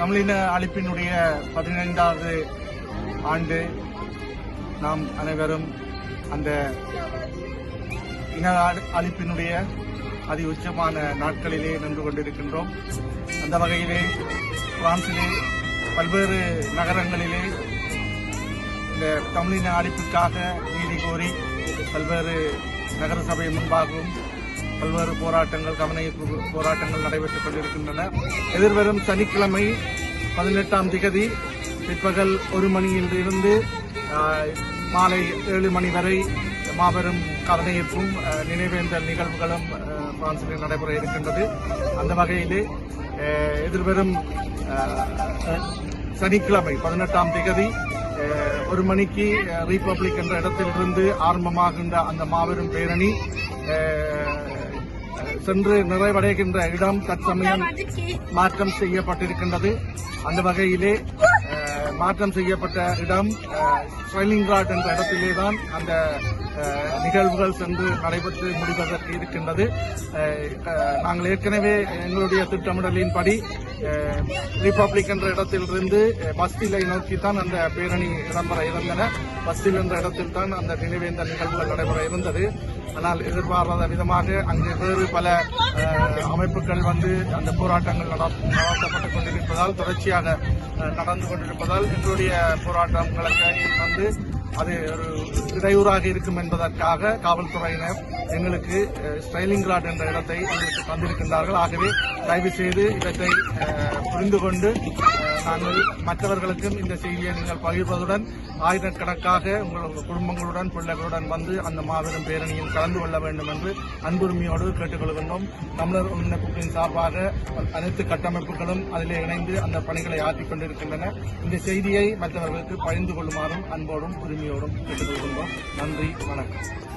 தமிழின அழிப்பினுடைய பதினைந்தாவது ஆண்டு நாம் அனைவரும் அந்த இன அழிப்பினுடைய அதி உச்சமான நாட்களிலே நின்று கொண்டிருக்கின்றோம். அந்த வகையிலே பிரான்சிலே பல்வேறு நகரங்களிலே இந்த தமிழின அழிப்புக்காக நீதி கோரி பல்வேறு நகரசபை முன்பாகவும் பல்வேறு போராட்டங்கள் கவனஈர்ப்பு போராட்டங்கள் நடைபெற்றுக் கொண்டிருக்கின்றன. எதிர்வரும் சனிக்கிழமை பதினெட்டாம் திகதி பிற்பகல் ஒரு மணியில் இருந்து மாலை ஏழு மணி வரை மாபெரும் கவனஈர்ப்பும் நினைவேந்தல் நிகழ்வுகளும் பிரான்சில் நடைபெற இருக்கின்றது. அந்த வகையிலே எதிர்வரும் சனிக்கிழமை பதினெட்டாம் திகதி ஒரு மணிக்கு ரீபப்ளிக் என்ற இடத்திலிருந்து ஆரம்பமாகின்ற அந்த மாபெரும் பேரணி சென்று நிறைவடைகின்ற இடம் தற்சமயம் மாற்றம் செய்யப்பட்டிருக்கின்றது. அந்த வகையிலே மாற்றம் செய்யப்பட்ட இடம் ஸ்வைலிங்ராட் என்ற இடத்திலே தான் அந்த நிகழ்வுகள் சென்று நடைபெற்று முடிவதற்கு இருக்கின்றது. நாங்கள் ஏற்கனவே எங்களுடைய திட்டமிடலின்படி ரிபப்ளிக் என்ற இடத்திலிருந்து பஸ்திலை நோக்கி தான் அந்த பேரணி இடம்பெற இருந்தன. பஸ்தில் என்ற இடத்தில் தான் அந்த நினைவேந்த நிகழ்வுகள் நடைபெற இருந்தது. ஆனால் எதிர்பாராத விதமாக அங்கு வேறு பல அமைப்புகள் வந்து அந்த போராட்டங்கள் நட- கொண்டிருப்பதால் தொடர்ச்சியாக நடந்து கொண்டிருப்பதால் எங்களுடைய போராட்டங்களுக்கு வந்து அது ஒரு இடையூறாக இருக்கும் என்பதற்காக காவல்துறையினர் எங்களுக்கு ஸ்டைலிங்ராட் என்ற இடத்தை எங்களுக்கு தந்திருக்கின்றார்கள். ஆகவே தயவு செய்து இடத்தை புரிந்து கொண்டு நாங்கள் மற்றவர்களுக்கும் இந்த செய்தியை நீங்கள் பகிர்வதுடன் ஆயிரக்கணக்காக உங்கள் குடும்பங்களுடன் பிள்ளைகளுடன் வந்து அந்த மாபெரும் பேரணியில் கலந்து கொள்ள வேண்டும் என்று அன்புரிமையோடு கேட்டுக்கொள்கின்றோம். தமிழர் ஒருங்கிணைப்புகளின் சார்பாக அனைத்து கட்டமைப்புகளும் அதிலே இணைந்து அந்த பணிகளை ஆற்றிக் கொண்டிருக்கின்றன. இந்த செய்தியை மற்றவர்களுக்கு பகிர்ந்து கொள்ளுமாறும் அன்போடும் உரிமையோடும் கேட்டுக்கொள்கின்றோம். நன்றி வணக்கம்.